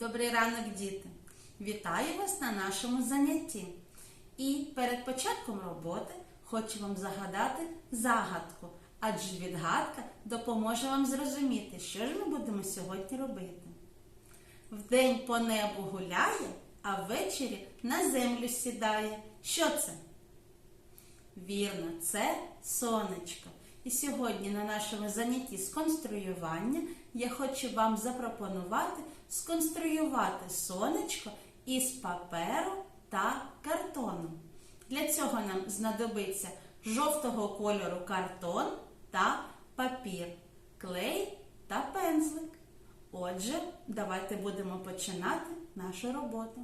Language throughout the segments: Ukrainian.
Добрий ранок, діти! Вітаю вас на нашому занятті. І перед початком роботи хочу вам загадати загадку, адже відгадка допоможе вам зрозуміти, що ж ми будемо сьогодні робити. Вдень по небу гуляє, а ввечері на землю сідає. Що це? Вірно, це сонечко. І сьогодні на нашому занятті з конструювання я хочу вам запропонувати сконструювати сонечко із паперу та картону. Для цього нам знадобиться жовтого кольору картон та папір, клей та пензлик. Отже, давайте будемо починати нашу роботу.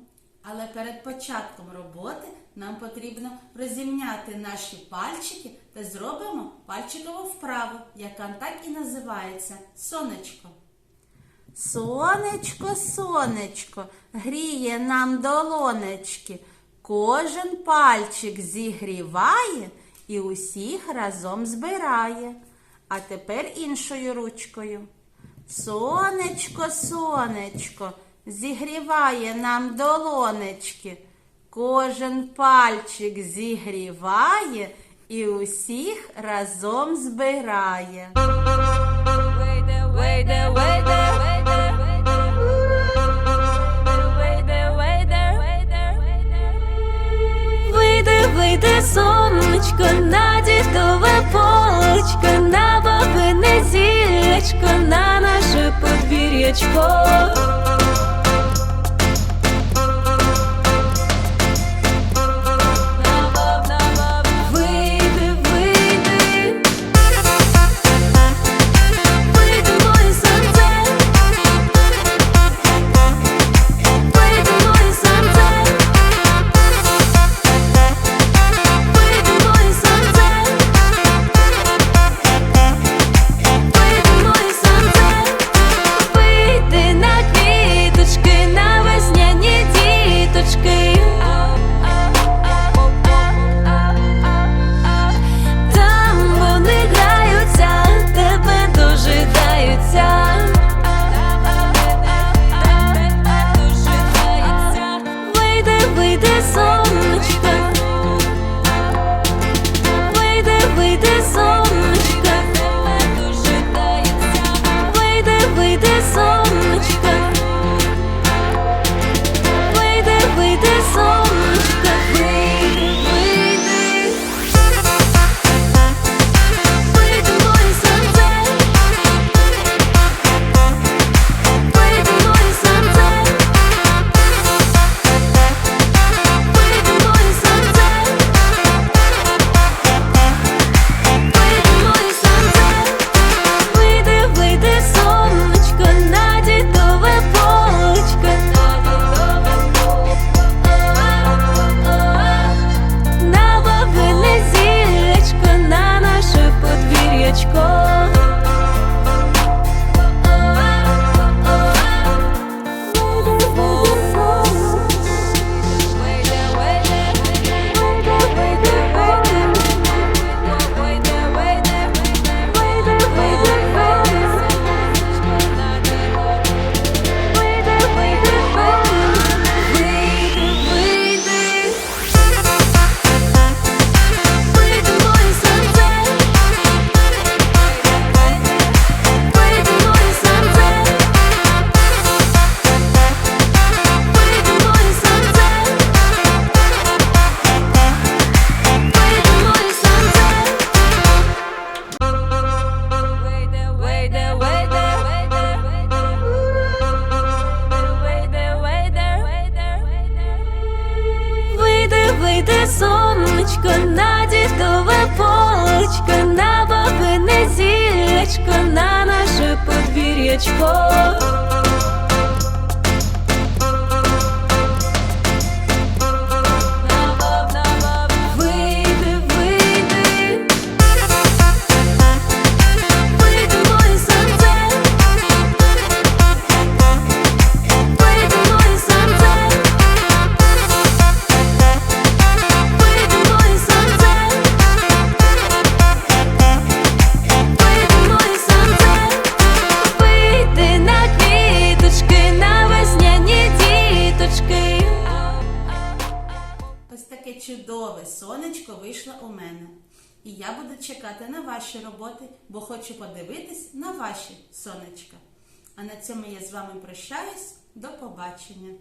Але перед початком роботи нам потрібно розімняти наші пальчики та зробимо пальчикову вправу, яка так і називається сонечко. Сонечко, сонечко, гріє нам долонечки. Кожен пальчик зігріває і усіх разом збирає. А тепер іншою ручкою. Сонечко, сонечко, зігріває нам долонечки. Кожен пальчик зігріває і усіх разом збирає. Way there, way there. Вийде, вийде сонечко на дідове полечко, на бабине зілечко, на наше подвір'ячко. this all Вийди, сонечко, на дідове полочко, на бабине зілечко, на наше подвір'ячко. Чудове сонечко вийшло у мене. І я буду чекати на ваші роботи, бо хочу подивитись на ваші сонечка. А на цьому я з вами прощаюсь. До побачення!